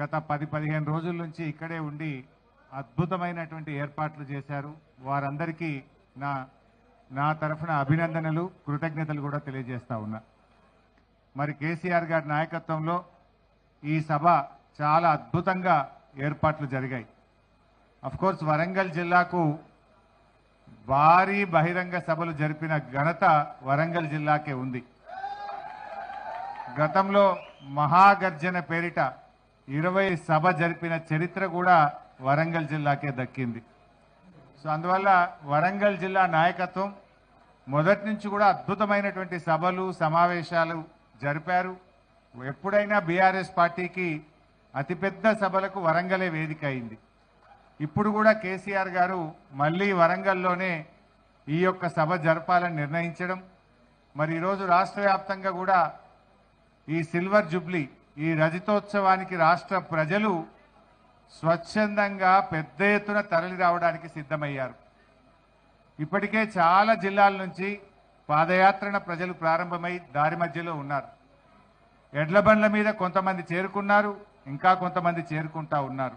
గత పది పదిహేను రోజుల నుంచి ఇక్కడే ఉండి అద్భుతమైనటువంటి ఏర్పాట్లు చేశారు. వారందరికీ నా నా తరఫున అభినందనలు కృతజ్ఞతలు కూడా తెలియజేస్తా ఉన్నా. మరి కేసీఆర్ గారి నాయకత్వంలో ఈ సభ చాలా అద్భుతంగా ఏర్పాట్లు జరిగాయి. కోర్స్ వరంగల్ జిల్లాకు భారీ బహిరంగ సభలు జరిపిన ఘనత వరంగల్ జిల్లాకే ఉంది. గతంలో మహాగర్జన పేరిట ఇరవై సభ జరిపిన చరిత్ర కూడా వరంగల్ జిల్లాకే దక్కింది. సో అందువల్ల వరంగల్ జిల్లా నాయకత్వం మొదటి నుంచి కూడా అద్భుతమైనటువంటి సభలు సమావేశాలు జరిపారు. ఎప్పుడైనా బీఆర్ఎస్ పార్టీకి అతిపెద్ద సభలకు వరంగలే వేదిక అయింది. ఇప్పుడు కూడా కేసీఆర్ గారు మళ్ళీ వరంగల్లోనే ఈ యొక్క సభ జరపాలని నిర్ణయించడం మరి ఈరోజు రాష్ట్ర వ్యాప్తంగా కూడా ఈ సిల్వర్ జూబ్లీ ఈ రజతోత్సవానికి రాష్ట్ర ప్రజలు స్వచ్ఛందంగా పెద్ద ఎత్తున తరలి రావడానికి సిద్ధమయ్యారు. ఇప్పటికే చాలా జిల్లాల నుంచి పాదయాత్రన ప్రజలు ప్రారంభమై దారి మధ్యలో ఉన్నారు. ఎడ్ల బండ్ల మీద కొంతమంది చేరుకున్నారు ఇంకా కొంతమంది చేరుకుంటా ఉన్నారు.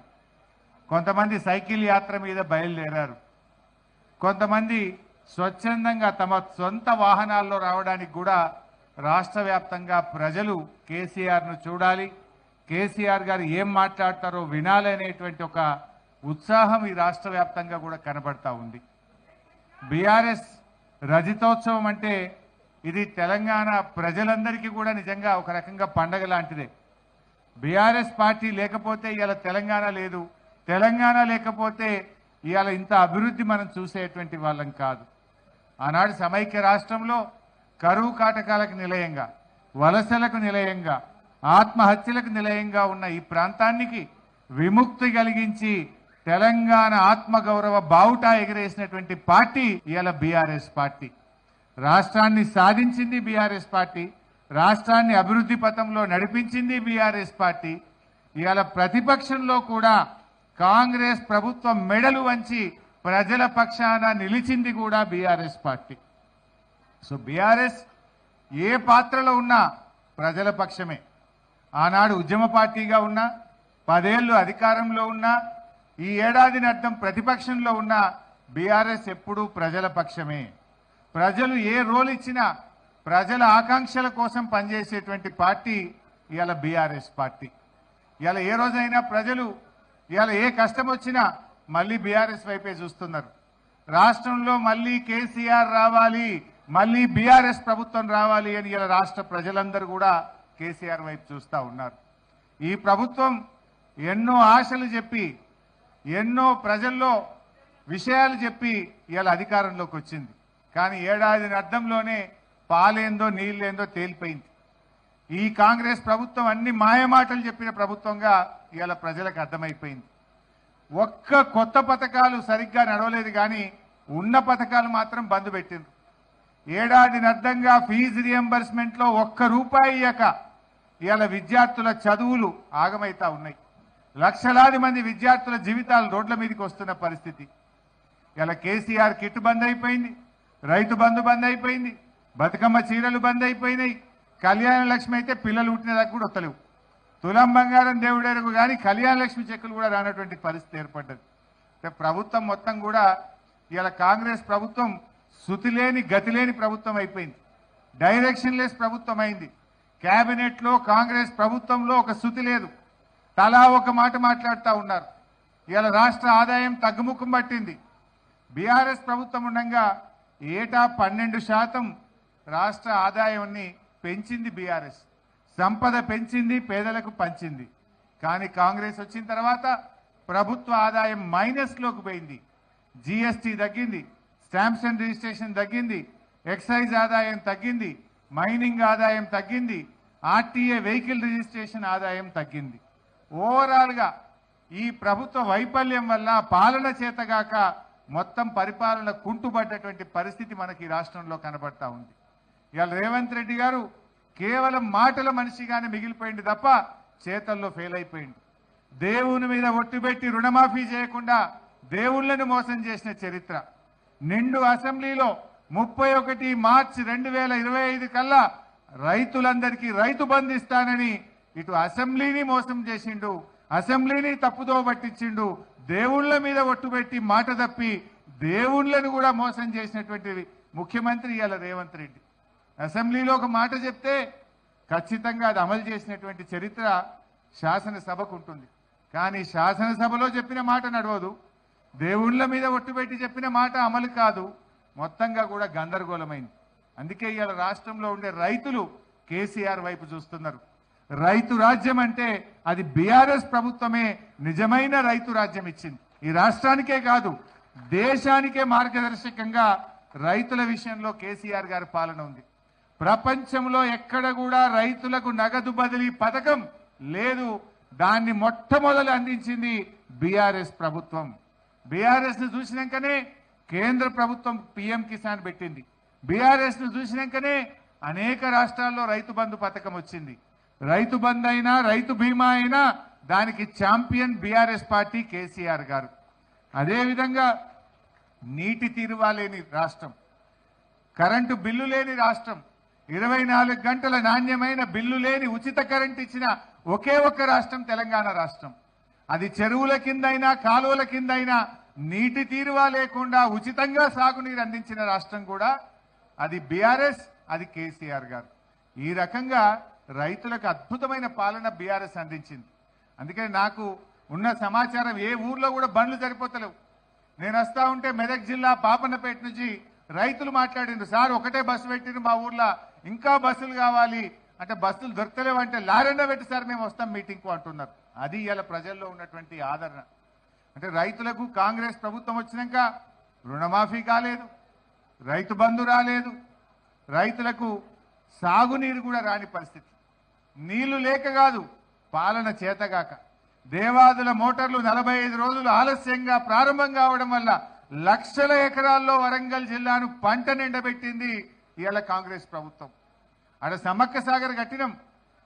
కొంతమంది సైకిల్ యాత్ర మీద బయలుదేరారు. కొంతమంది స్వచ్ఛందంగా తమ సొంత వాహనాల్లో రావడానికి కూడా రాష్ట్ర వ్యాప్తంగా ప్రజలు కేసీఆర్ను చూడాలి. కేసీఆర్ గారు ఏం మాట్లాడతారో వినాలి అనేటువంటి ఒక ఉత్సాహం ఈ రాష్ట్ర వ్యాప్తంగా కూడా కనబడతా ఉంది. బీఆర్ఎస్ రజతోత్సవం అంటే ఇది తెలంగాణ ప్రజలందరికీ కూడా నిజంగా ఒక రకంగా పండగ లాంటిదే. బీఆర్ఎస్ పార్టీ లేకపోతే ఇవాళ తెలంగాణ లేదు. తెలంగాణ లేకపోతే ఇవాళ ఇంత అభివృద్ధి మనం చూసేటువంటి వాళ్ళం కాదు. ఆనాడు సమైక్య రాష్ట్రంలో కరువు కాటకాలకు నిలయంగా వలసలకు నిలయంగా ఆత్మహత్యలకు నిలయంగా ఉన్న ఈ ప్రాంతానికి విముక్తి కలిగించి తెలంగాణ ఆత్మగౌరవ బావుటా ఎగిరేసినటువంటి పార్టీ ఇవాళ బీఆర్ఎస్ పార్టీ. రాష్ట్రాన్ని సాధించింది బీఆర్ఎస్ పార్టీ రాష్ట్రాన్ని అభివృద్ధి పథంలో నడిపించింది బీఆర్ఎస్ పార్టీ. ఇవాళ ప్రతిపక్షంలో కూడా కాంగ్రెస్ ప్రభుత్వం మెడలు వంచి ప్రజల పక్షాన నిలిచింది కూడా బీఆర్ఎస్ పార్టీ. సో బీఆర్ఎస్ ఏ పాత్రలో ఉన్నా ప్రజల పక్షమే. ఆనాడు ఉద్యమ పార్టీగా ఉన్నా పదేళ్ళు అధికారంలో ఉన్నా ఈ ఏడాదిని అర్థం ప్రతిపక్షంలో ఉన్న బీఆర్ఎస్ ఎప్పుడూ ప్రజల పక్షమే. ప్రజలు ఏ రోల్ ఇచ్చినా ప్రజల ఆకాంక్షల కోసం పనిచేసేటువంటి పార్టీ ఇవాళ బీఆర్ఎస్ పార్టీ. ఇవాళ ఏ రోజైనా ప్రజలు ఇవాళ ఏ కష్టం వచ్చినా మళ్ళీ బీఆర్ఎస్ వైపే చూస్తున్నారు. రాష్ట్రంలో మళ్ళీ కేసీఆర్ రావాలి. మళ్ళీ బీఆర్ఎస్ ప్రభుత్వం రావాలి అని ఇలా రాష్ట్ర ప్రజలందరూ కూడా కేసీఆర్ వైపు చూస్తా ఉన్నారు. ఈ ప్రభుత్వం ఎన్నో ఆశలు చెప్పి ఎన్నో ప్రజల్లో విషయాలు చెప్పి ఇలా అధికారంలోకి వచ్చింది. కానీ ఏడాది అర్థంలోనే పాలేందో నీళ్ళేందో తేలిపోయింది. ఈ కాంగ్రెస్ ప్రభుత్వం అన్ని మాయమాటలు చెప్పిన ప్రభుత్వంగా ఇలా ప్రజలకు అర్థమైపోయింది. ఒక్క కొత్త పథకాలు సరిగ్గా నడవలేదు కానీ ఉన్న పథకాలు మాత్రం బంద్ పెట్టింది ఏడాది అర్థంగా ఫీజు రియంబర్స్మెంట్లో ఒక్క రూపాయి ఇయ్యక ఇవాళ విద్యార్థుల చదువులు ఆగమైతా ఉన్నాయి. లక్షలాది మంది విద్యార్థుల జీవితాలు రోడ్ల మీదకి వస్తున్న పరిస్థితి. ఇలా కేసీఆర్ కిట్ బంద్ అయిపోయింది రైతు బంధు బంద్ అయిపోయింది బతుకమ్మ చీరలు బంద్ అయిపోయినాయి. కళ్యాణ లక్ష్మి అయితే పిల్లలు పుట్టినదాకా కూడా వస్తలేవు. తులం బంగారం దేవుడేరకు కానీ కళ్యాణ లక్ష్మి చెక్కులు కూడా రానటువంటి పరిస్థితి ఏర్పడ్డది. అంటే ప్రభుత్వం మొత్తం కూడా ఇలా కాంగ్రెస్ ప్రభుత్వం శృతి లేని గతి లేని ప్రభుత్వం అయిపోయింది. డైరెక్షన్ లెస్ ప్రభుత్వం అయింది. క్యాబినెట్లో కాంగ్రెస్ ప్రభుత్వంలో ఒక శృతి లేదు. తలా ఒక మాట మాట్లాడుతూ ఉన్నారు. ఇవాళ రాష్ట్ర ఆదాయం తగ్గుముఖం పట్టింది. బీఆర్ఎస్ ప్రభుత్వం ఉండగా ఏటా పన్నెండు శాతం రాష్ట్ర ఆదాయాన్ని పెంచింది బీఆర్ఎస్. సంపద పెంచింది పేదలకు పంచింది. కానీ కాంగ్రెస్ వచ్చిన తర్వాత ప్రభుత్వ ఆదాయం మైనస్లోకి పోయింది. జీఎస్టీ తగ్గింది. శాంసంగ్ రిజిస్ట్రేషన్ తగ్గింది ఎక్సైజ్ ఆదాయం తగ్గింది మైనింగ్ ఆదాయం తగ్గింది ఆర్టీఏ వెహికల్ రిజిస్ట్రేషన్ ఆదాయం తగ్గింది. ఓవరాల్గా ఈ ప్రభుత్వ వైఫల్యం వల్ల పాలన చేతగాక మొత్తం పరిపాలన కుంటుపడ్డటువంటి పరిస్థితి మనకి ఈ రాష్ట్రంలో కనబడతా ఉంది. ఇవాళ రేవంత్ రెడ్డి గారు కేవలం మాటల మనిషిగానే మిగిలిపోయింది తప్ప చేతల్లో ఫెయిల్ అయిపోయింది. దేవుని మీద ఒట్టుబెట్టి రుణమాఫీ చేయకుండా దేవుళ్ళని మోసం చేసిన చరిత్ర. నిండు అసెంబ్లీలో ముప్పై ఒకటి మార్చి రెండు వేల ఇరవై ఐదు కల్లా రైతులందరికీ రైతు బంధిస్తానని ఇటు అసెంబ్లీని మోసం చేసిండు అసెంబ్లీని తప్పుదో పట్టించిండు దేవుళ్ళ మీద ఒట్టుబెట్టి మాట తప్పి దేవుళ్ళను కూడా మోసం చేసినటువంటి ముఖ్యమంత్రి ఇవాళ రేవంత్ రెడ్డి. అసెంబ్లీలో ఒక మాట చెప్తే ఖచ్చితంగా అది అమలు చేసినటువంటి చరిత్ర శాసనసభకు ఉంటుంది. కానీ శాసనసభలో చెప్పిన మాట నడవదు. దేవుళ్ళ మీద ఒట్టుబెట్టి చెప్పిన మాట అమలు కాదు. మొత్తంగా కూడా గందరగోళమైంది. అందుకే ఇవాళ రాష్ట్రంలో ఉండే రైతులు కేసీఆర్ వైపు చూస్తున్నారు. రైతు రాజ్యం అంటే అది బీఆర్ఎస్ ప్రభుత్వమే నిజమైన రైతు రాజ్యం ఇచ్చింది. ఈ రాష్ట్రానికే కాదు దేశానికే మార్గదర్శకంగా రైతుల విషయంలో కేసీఆర్ గారి పాలన ఉంది. ప్రపంచంలో ఎక్కడ కూడా రైతులకు నగదు బదిలీ పథకం లేదు. దాన్ని మొట్టమొదలు అందించింది బీఆర్ఎస్ ప్రభుత్వం. బీఆర్ఎస్ను చూసినాకనే కేంద్ర ప్రభుత్వం పిఎం కిసాన్ పెట్టింది. బీఆర్ఎస్ను చూసినాకనే అనేక రాష్ట్రాల్లో రైతు బంధు పథకం వచ్చింది. రైతు బంధు అయినా రైతు బీమా అయినా దానికి ఛాంపియన్ బీఆర్ఎస్ పార్టీ కేసీఆర్ గారు. అదేవిధంగా నీటి తీరువా లేని రాష్ట్రం కరెంటు బిల్లు లేని రాష్ట్రం ఇరవై నాలుగు గంటల నాణ్యమైన బిల్లు లేని ఉచిత కరెంట్ ఇచ్చిన ఒకే ఒక్క రాష్ట్రం తెలంగాణ రాష్ట్రం. అది చెరువుల కిందైనా కాలువల కిందైనా నీటి తీరువా లేకుండా ఉచితంగా సాగునీరు అందించిన రాష్ట్రం కూడా అది బీఆర్ఎస్ అది కేసీఆర్ గారు. ఈ రకంగా రైతులకు అద్భుతమైన పాలన బీఆర్ఎస్ అందించింది. అందుకని నాకు ఉన్న సమాచారం ఏ ఊర్లో కూడా బండ్లు సరిపోతలేవు. నేను వస్తా ఉంటే మెదక్ జిల్లా పాపన్నపేట నుంచి రైతులు మాట్లాడిండ్రు సార్ ఒకటే బస్సు పెట్టిండ్రు మా ఊర్లో. ఇంకా బస్సులు కావాలి. అంటే బస్సులు దొరకలేవు అంటే పెట్టి సార్ మేము వస్తాం మీటింగ్కు అంటున్నారు. అది ఇవాళ ప్రజల్లో ఉన్నటువంటి ఆదరణ. అంటే రైతులకు కాంగ్రెస్ ప్రభుత్వం వచ్చినాక రుణమాఫీ కాలేదు రైతు బంధు రాలేదు రైతులకు సాగునీరు కూడా రాని పరిస్థితి. నీళ్ళు లేక కాదు పాలన చేతగాక. దేవాదుల మోటార్లు నలభై ఐదు రోజులు ఆలస్యంగా ప్రారంభం కావడం వల్ల లక్షల ఎకరాల్లో వరంగల్ జిల్లాను పంట నిండబెట్టింది ఇవాళ కాంగ్రెస్ ప్రభుత్వం. అక్కడ సమ్మక్క సాగర్ కట్టినం.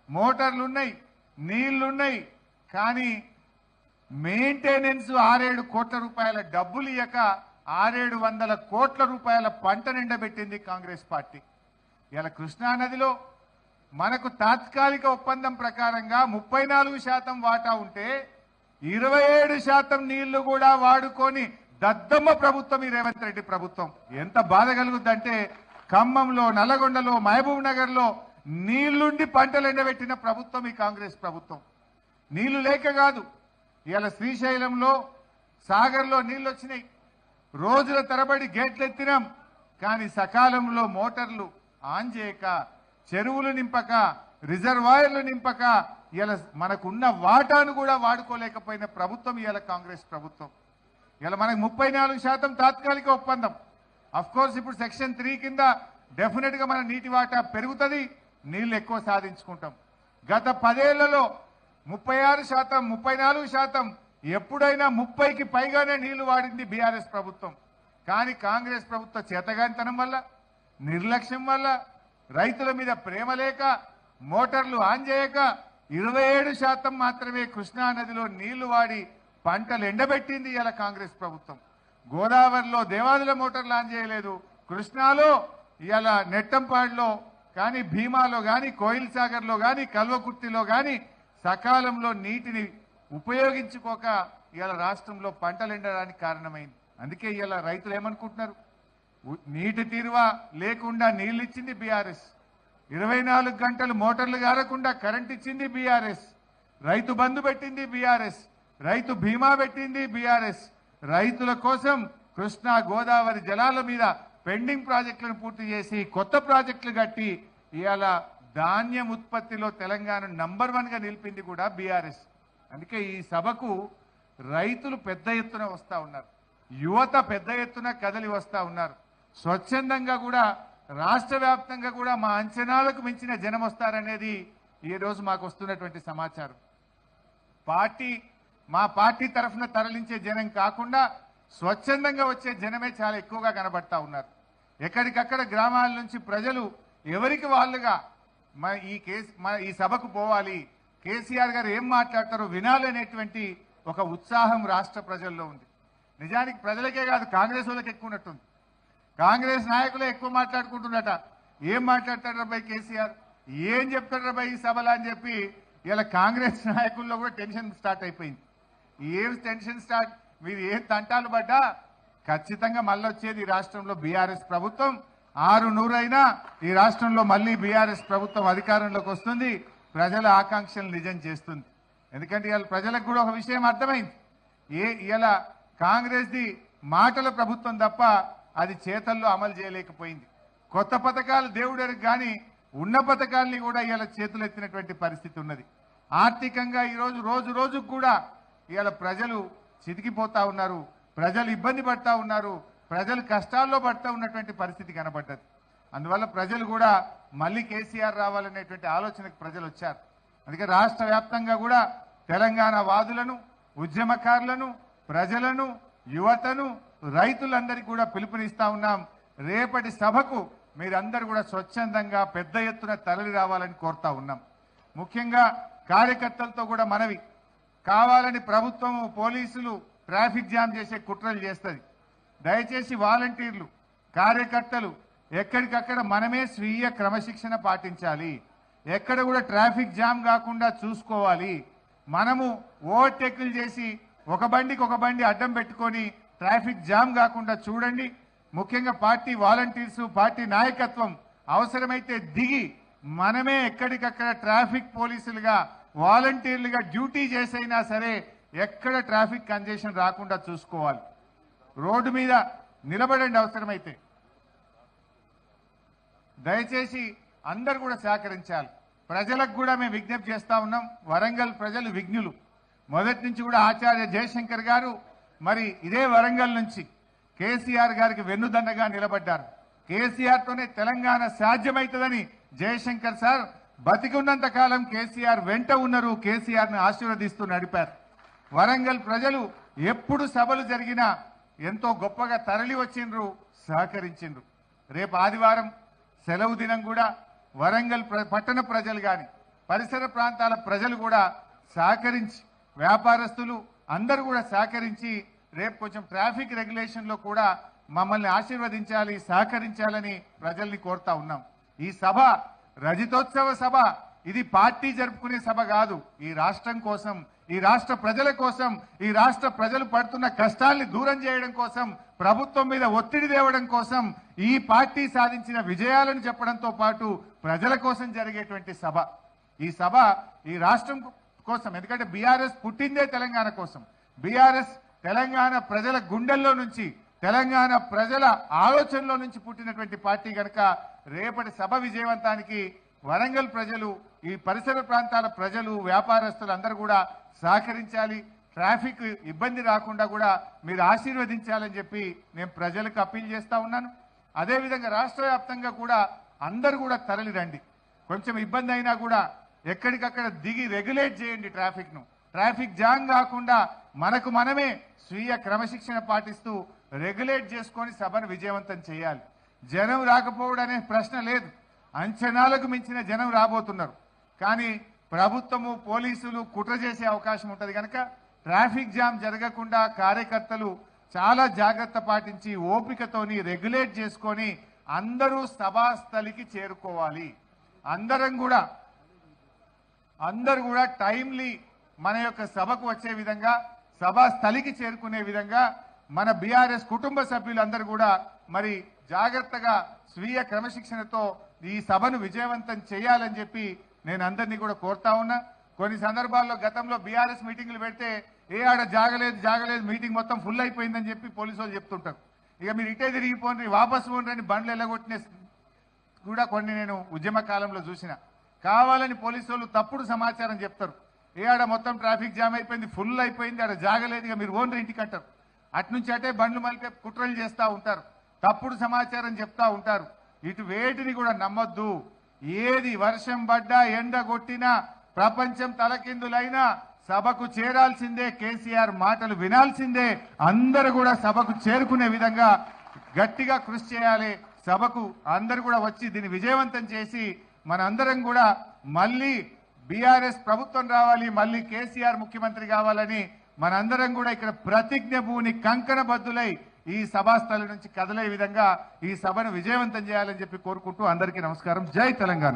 మోటార్లున్నాయి నీళ్ళున్నాయి కానీ మెయింటెనెన్స్ ఆరేడు కోట్ల రూపాయల డబ్బులు ఇయ్యక ఆరేడు వందల కోట్ల రూపాయల పంట నిండబెట్టింది కాంగ్రెస్ పార్టీ. ఇలా కృష్ణా నదిలో మనకు తాత్కాలిక ఒప్పందం ప్రకారంగా ముప్పై నాలుగు శాతం వాటా ఉంటే ఇరవై ఏడు శాతం నీళ్ళు కూడా వాడుకొని దద్దమ్మ ప్రభుత్వం ఈ రేవంత్ రెడ్డి ప్రభుత్వం. ఎంత బాధ కలుగుద్దంటే ఖమ్మంలో నల్లగొండలో మహబూబ్ నగర్లో నీళ్ళుండి పంటలు ఎండబెట్టిన ప్రభుత్వం ఈ కాంగ్రెస్ ప్రభుత్వం. నీళ్ళు లేక కాదు ఇవాళ శ్రీశైలంలో సాగర్లో నీళ్ళు వచ్చినాయి రోజుల తరబడి గేట్లు ఎత్తినాం కానీ సకాలంలో మోటార్లు ఆన్ చేయక చెరువులు నింపక రిజర్వాయర్లు నింపక ఇలా మనకున్న వాటాను కూడా వాడుకోలేకపోయిన ప్రభుత్వం ఇవాళ కాంగ్రెస్ ప్రభుత్వం. ఇలా మనకు ముప్పై నాలుగు శాతం తాత్కాలిక ఒప్పందం. కోర్స్ ఇప్పుడు సెక్షన్ త్రీ కింద డెఫినెట్గా మన నీటి వాటా పెరుగుతుంది నీళ్ళు ఎక్కువ సాధించుకుంటాం. గత పదేళ్ళలో ముప్పై ఆరు శాతం ముప్పై నాలుగు శాతం ఎప్పుడైనా ముప్పైకి పైగానే నీళ్ళు వాడింది బీఆర్ఎస్ ప్రభుత్వం. కానీ కాంగ్రెస్ ప్రభుత్వ చేతగానితనం వల్ల నిర్లక్ష్యం వల్ల రైతుల మీద ప్రేమ లేక మోటార్లు ఆన్ చేయక ఇరవై ఏడు శాతం మాత్రమే కృష్ణా నదిలో నీళ్ళు వాడి పంటలు ఎండబెట్టింది ఇలా కాంగ్రెస్ ప్రభుత్వం. గోదావరిలో దేవాదుల మోటార్ లాంచ్ చేయలేదు. కృష్ణాలో ఇవాళ నెట్టంపాడులో కానీ భీమాలో కానీ కోయిల్ సాగర్లో కానీ కల్వకుర్తిలో కానీ సకాలంలో నీటిని ఉపయోగించుకోక ఇవాళ రాష్ట్రంలో పంటలు ఎండడానికి కారణమైంది. అందుకే ఇవాళ రైతులు ఏమనుకుంటున్నారు? నీటి తీరువా లేకుండా నీళ్ళు ఇచ్చింది బీఆర్ఎస్. ఇరవై నాలుగు గంటలు మోటార్లు గారకుండా కరెంట్ ఇచ్చింది బీఆర్ఎస్. రైతు బంధు పెట్టింది బీఆర్ఎస్. రైతు బీమా పెట్టింది బీఆర్ఎస్. రైతుల కోసం కృష్ణా గోదావరి జలాల మీద పెండింగ్ ప్రాజెక్టులను పూర్తి చేసి కొత్త ప్రాజెక్టులు కట్టి ఇవాళ ధాన్యం ఉత్పత్తిలో తెలంగాణ నంబర్ వన్గా నిలిపింది కూడా బీఆర్ఎస్. అందుకే ఈ సభకు రైతులు పెద్ద ఎత్తున వస్తూ ఉన్నారు. యువత పెద్ద ఎత్తున కదలి వస్తూ ఉన్నారు. స్వచ్ఛందంగా కూడా రాష్ట్ర వ్యాప్తంగా కూడా మా అంచనాలకు మించిన జనం వస్తారనేది ఈ రోజు మాకు వస్తున్నటువంటి సమాచారం. పార్టీ మా పార్టీ తరఫున తరలించే జనం కాకుండా స్వచ్ఛందంగా వచ్చే జనమే చాలా ఎక్కువగా కనబడతా ఉన్నారు. ఎక్కడికక్కడ గ్రామాల నుంచి ప్రజలు ఎవరికి వాళ్ళుగా మన ఈ కేసు మన ఈ సభకు పోవాలి కేసీఆర్ గారు ఏం మాట్లాడతారో వినాలనేటువంటి ఒక ఉత్సాహం రాష్ట్ర ప్రజల్లో ఉంది. నిజానికి ప్రజలకే కాదు కాంగ్రెస్ వాళ్ళకి ఎక్కువ ఉన్నట్టుంది. కాంగ్రెస్ నాయకులే ఎక్కువ మాట్లాడుకుంటున్నట. ఏం మాట్లాడతాడు బై కేసీఆర్? ఏం చెప్తాడు రాబాయ్ ఈ సభలో అని చెప్పి ఇలా కాంగ్రెస్ నాయకుల్లో కూడా టెన్షన్ స్టార్ట్ అయిపోయింది. ఏం టెన్షన్ స్టార్ట్ మీరు ఏం తంటాలు పడ్డా? ఖచ్చితంగా మళ్ళీ వచ్చేది ఈ రాష్ట్రంలో బీఆర్ఎస్ ప్రభుత్వం. ఆరు నూరైనా ఈ రాష్ట్రంలో మళ్ళీ బీఆర్ఎస్ ప్రభుత్వం అధికారంలోకి వస్తుంది. ప్రజల ఆకాంక్షలు నిజం చేస్తుంది. ఎందుకంటే ఇవాళ ప్రజలకు కూడా ఒక విషయం అర్థమైంది. ఏ ఇలా కాంగ్రెస్ది మాటల ప్రభుత్వం తప్ప అది చేతల్లో అమలు చేయలేకపోయింది. కొత్త పథకాలు దేవుడరికి కానీ ఉన్న పథకాల్ని కూడా ఇలా చేతులు ఎత్తినటువంటి పరిస్థితి ఉన్నది. ఆర్థికంగా ఈరోజు రోజు రోజుకు కూడా ఇవాళ ప్రజలు చితికిపోతా ఉన్నారు ప్రజలు ఇబ్బంది పడతా ఉన్నారు ప్రజలు కష్టాల్లో పడతా ఉన్నటువంటి పరిస్థితి కనబడ్డది. అందువల్ల ప్రజలు కూడా మళ్ళీ కేసీఆర్ రావాలనేటువంటి ఆలోచనకు ప్రజలు వచ్చారు. అందుకే రాష్ట్ర వ్యాప్తంగా కూడా తెలంగాణ వాదులను ఉద్యమకారులను ప్రజలను యువతను రైతులందరికీ కూడా పిలుపునిస్తా ఉన్నాం. రేపటి సభకు మీరందరూ కూడా స్వచ్ఛందంగా పెద్ద ఎత్తున తరలి రావాలని కోరుతా ఉన్నాం. ముఖ్యంగా కార్యకర్తలతో కూడా మనవి. కావాలని ప్రభుత్వము పోలీసులు ట్రాఫిక్ జామ్ చేసే కుట్రలు చేస్తుంది. దయచేసి వాలంటీర్లు కార్యకర్తలు ఎక్కడికక్కడ మనమే స్వీయ క్రమశిక్షణ పాటించాలి. ఎక్కడ కూడా ట్రాఫిక్ జామ్ కాకుండా చూసుకోవాలి. మనము ఓవర్టేకులు చేసి ఒక బండికి ఒక బండి అడ్డం పెట్టుకొని ట్రాఫిక్ జామ్ కాకుండా చూడండి. ముఖ్యంగా పార్టీ వాలంటీర్స్ పార్టీ నాయకత్వం అవసరమైతే దిగి మనమే ఎక్కడికక్కడ ట్రాఫిక్ పోలీసులుగా వాలంటీర్లుగా డ్యూటీ చేసైనా సరే ఎక్కడ ట్రాఫిక్ కంజెషన్ రాకుండా చూసుకోవాలి. రోడ్డు మీద నిలబడండి అవసరమైతే. దయచేసి అందరు కూడా సహకరించాలి. ప్రజలకు కూడా మేము విజ్ఞప్తి చేస్తా ఉన్నాం. వరంగల్ ప్రజలు విఘ్నులు మొదటి నుంచి కూడా ఆచార్య జయశంకర్ గారు మరి ఇదే వరంగల్ నుంచి కేసీఆర్ గారికి వెన్నుదండగా నిలబడ్డారు. కేసీఆర్తోనే తెలంగాణ సాధ్యమవుతుందని జయశంకర్ సార్ బతికున్నంత కాలం కేసీఆర్ వెంట ఉన్నారు కేసీఆర్ని ఆశీర్వదిస్తూ నడిపారు. వరంగల్ ప్రజలు ఎప్పుడు సభలు జరిగినా ఎంతో గొప్పగా తరలి వచ్చిండ్రు సహకరించిండ్రు. రేపు ఆదివారం సెలవు దినం కూడా వరంగల్ ప్ర- పట్టణ ప్రజలు కానీ పరిసర ప్రాంతాల ప్రజలు కూడా సహకరించి వ్యాపారస్తులు అందరూ కూడా సహకరించి రేపు కొంచెం ట్రాఫిక్ రెగ్యులేషన్లో కూడా మమ్మల్ని ఆశీర్వదించాలి సహకరించాలని ప్రజల్ని కోరుతా ఉన్నాం. ఈ సభ రజతోత్సవ సభ ఇది పార్టీ జరుపుకునే సభ కాదు. ఈ రాష్ట్రం కోసం ఈ రాష్ట్ర ప్రజల కోసం ఈ రాష్ట్ర ప్రజలు పడుతున్న కష్టాల్ని దూరం చేయడం కోసం ప్రభుత్వం మీద ఒత్తిడి తేవడం కోసం ఈ పార్టీ సాధించిన విజయాలను చెప్పడంతో పాటు ప్రజల కోసం జరిగేటువంటి సభ. ఈ సభ ఈ రాష్ట్రం కోసం ఎందుకంటే బీఆర్ఎస్ పుట్టిందే తెలంగాణ కోసం. బీఆర్ఎస్ తెలంగాణ ప్రజల గుండెల్లో నుంచి తెలంగాణ ప్రజల ఆలోచనలో నుంచి పుట్టినటువంటి పార్టీ కనుక రేపటి సభ విజయవంతానికి వరంగల్ ప్రజలు ఈ పరిసర ప్రాంతాల ప్రజలు వ్యాపారస్తులు అందరూ కూడా సహకరించాలి. ట్రాఫిక్ ఇబ్బంది రాకుండా కూడా మీరు ఆశీర్వదించాలని చెప్పి నేను ప్రజలకు అప్పీల్ చేస్తా ఉన్నాను. అదేవిధంగా రాష్ట్ర వ్యాప్తంగా కూడా అందరూ కూడా తరలి రండి. కొంచెం ఇబ్బంది అయినా కూడా ఎక్కడికక్కడ దిగి రెగ్యులేట్ చేయండి ట్రాఫిక్ను ట్రాఫిక్ జామ్ కాకుండా మనకు మనమే స్వీయ క్రమశిక్షణ పాటిస్తూ రెగ్యులేట్ చేసుకొని సభను విజయవంతం చేయాలి. జనం రాకపోవడం అనే ప్రశ్న లేదు. అంచనాలకు మించిన జనం రాబోతున్నారు. కానీ ప్రభుత్వము పోలీసులు కుట్ర చేసే అవకాశం ఉంటుంది కనుక ట్రాఫిక్ జామ్ జరగకుండా కార్యకర్తలు చాలా జాగ్రత్త పాటించి ఓపికతోని రెగ్యులేట్ చేసుకొని అందరూ సభాస్థలికి చేరుకోవాలి. అందరం కూడా అందరు కూడా టైమ్లీ మన యొక్క సభకు వచ్చే విధంగా సభా స్థలికి చేరుకునే విధంగా మన బీఆర్ఎస్ కుటుంబ సభ్యులందరూ కూడా మరి జాగ్రత్తగా స్వీయ క్రమశిక్షణతో ఈ సభను విజయవంతం చేయాలని చెప్పి నేను అందరినీ కూడా కోరుతా ఉన్నా. కొన్ని సందర్భాల్లో గతంలో బీఆర్ఎస్ మీటింగ్లు పెడితే ఏ ఆడ జాగలేదు జాగలేదు మీటింగ్ మొత్తం ఫుల్ అయిపోయిందని చెప్పి పోలీసు వాళ్ళు చెప్తుంటారు. ఇక మీరు ఇటే తిరిగిపోండి వాపస్ ఉండని బండ్లు ఎల్లగొట్టిన కూడా కొన్ని నేను ఉద్యమ కాలంలో చూసిన. కావాలని పోలీసు వాళ్ళు తప్పుడు సమాచారం చెప్తారు. ఏ ఆడ మొత్తం ట్రాఫిక్ జామ్ అయిపోయింది ఫుల్ అయిపోయింది ఆడ జాగలేదు ఇక మీరు ఓన్రీ ఇంటికి అంటారు అట్నుంచి అటే బండ్లు మలిపే కుట్రలు చేస్తూ ఉంటారు. తప్పుడు సమాచారం చెప్తా ఉంటారు. ఇటు వేటిని కూడా నమ్మొద్దు. ఏది వర్షం పడ్డా ఎండ కొట్టినా ప్రపంచం తలకిందులైనా సభకు చేరాల్సిందే కేసీఆర్ మాటలు వినాల్సిందే. అందరూ కూడా సభకు చేరుకునే విధంగా గట్టిగా కృషి చేయాలి. సభకు అందరు కూడా వచ్చి దీన్ని విజయవంతం చేసి మనందరం కూడా మళ్ళీ బీఆర్ఎస్ ప్రభుత్వం రావాలి మళ్ళీ కేసీఆర్ ముఖ్యమంత్రి కావాలని మనందరం కూడా ఇక్కడ ప్రతిజ్ఞ భూని కంకణ బద్దులై ఈ సభాస్థలి నుంచి కదలే విధంగా ఈ సభను విజయవంతం చేయాలని చెప్పి కోరుకుంటూ అందరికీ నమస్కారం. జై తెలంగాణ.